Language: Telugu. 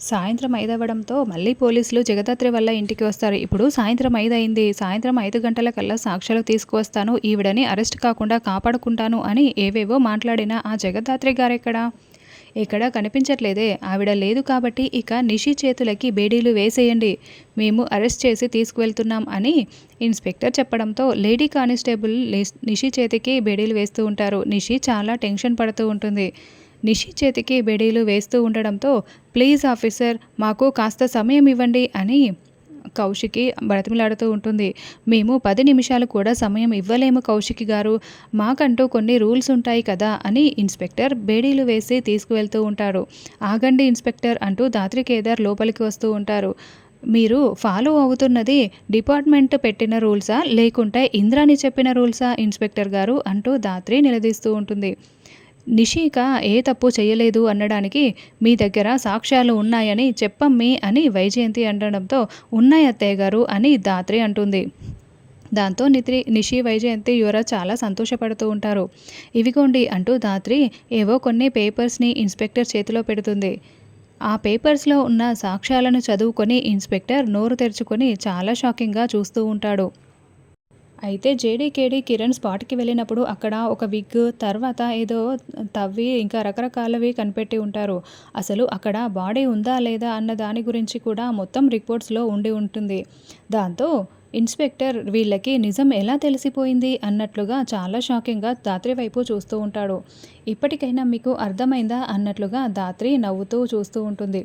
సాయంత్రం ఐదవ్వడంతో మళ్ళీ పోలీసులు జగదాత్రి వల్ల ఇంటికి వస్తారు. ఇప్పుడు సాయంత్రం ఐదు అయింది సాయంత్రం ఐదు గంటలకల్లా సాక్ష్యాలు తీసుకువస్తాను. ఈవిడని అరెస్ట్ కాకుండా కాపాడుకుంటాను అని ఏవేవో మాట్లాడిన ఆ జగదాత్రి గారెక్కడా? ఇక్కడ కనిపించట్లేదే. ఆవిడ లేదు కాబట్టి ఇక నిషి చేతులకి బేడీలు వేసేయండి. మేము అరెస్ట్ చేసి తీసుకువెళ్తున్నాం అని ఇన్స్పెక్టర్ చెప్పడంతో లేడీ కానిస్టేబుల్ నిషి చేతికి బేడీలు వేస్తూ ఉంటారు. నిషి చాలా టెన్షన్ పడుతూ ఉంటుంది. నిషి చేతికి బెడీలు వేస్తూ ఉండడంతో ప్లీజ్ ఆఫీసర్ మాకు కాస్త సమయం ఇవ్వండి అని కౌశికి బ్రతిమలాడుతూ ఉంటుంది. మేము పది నిమిషాలు కూడా సమయం ఇవ్వలేము కౌశికి గారు. మాకంటూ కొన్ని రూల్స్ ఉంటాయి కదా అని ఇన్స్పెక్టర్ బేడీలు వేసి తీసుకువెళ్తూ ఉంటారు ఆగండి ఇన్స్పెక్టర్ అంటూ దాత్రి కేదార్ లోపలికి వస్తూ ఉంటారు. మీరు ఫాలో అవుతున్నది డిపార్ట్మెంట్ పెట్టిన రూల్సా? లేకుంటే ఇంద్రాని చెప్పిన రూల్సా? ఇన్స్పెక్టర్ గారు అంటూ దాత్రి నిలదీస్తూ ఉంటుంది. నిషిక ఏ తప్పు చేయలేదు అనడానికి మీ దగ్గర సాక్ష్యాలు ఉన్నాయని చెప్పమ్మి అని వైజయంతి అనడంతో ఉన్నాయి అత్తయ్య గారు అని దాత్రి అంటుంది. దాంతో నిత్రి నిషి వైజయంతి యువరాజ్ చాలా సంతోషపడుతూ ఉంటారు. ఇవిగోండి అంటూ దాత్రి ఏవో కొన్ని పేపర్స్ని ఇన్స్పెక్టర్ చేతిలో పెడుతుంది. ఆ పేపర్స్లో ఉన్న సాక్ష్యాలను చదువుకొని ఇన్స్పెక్టర్ నోరు తెరుచుకొని చాలా షాకింగ్గా చూస్తూ ఉంటాడు. అయితే జేడీకేడి కిరణ్ స్పాట్కి వెళ్ళినప్పుడు అక్కడ ఒక విగ్ తర్వాత ఏదో తవ్వి ఇంకా రకరకాలవి కనిపెట్టి ఉంటారు. అసలు అక్కడ బాడీ ఉందా లేదా అన్న దాని గురించి కూడా మొత్తం రిపోర్ట్స్లో ఉండి ఉంటుంది. దాంతో ఇన్స్పెక్టర్ వీళ్ళకి నిజం ఎలా తెలిసిపోయింది అన్నట్లుగా చాలా షాకింగ్గా దాత్రి వైపు చూస్తూ ఉంటాడు. ఇప్పటికైనా మీకు అర్థమైందా అన్నట్లుగా దాత్రి నవ్వుతూ చూస్తూ ఉంటుంది.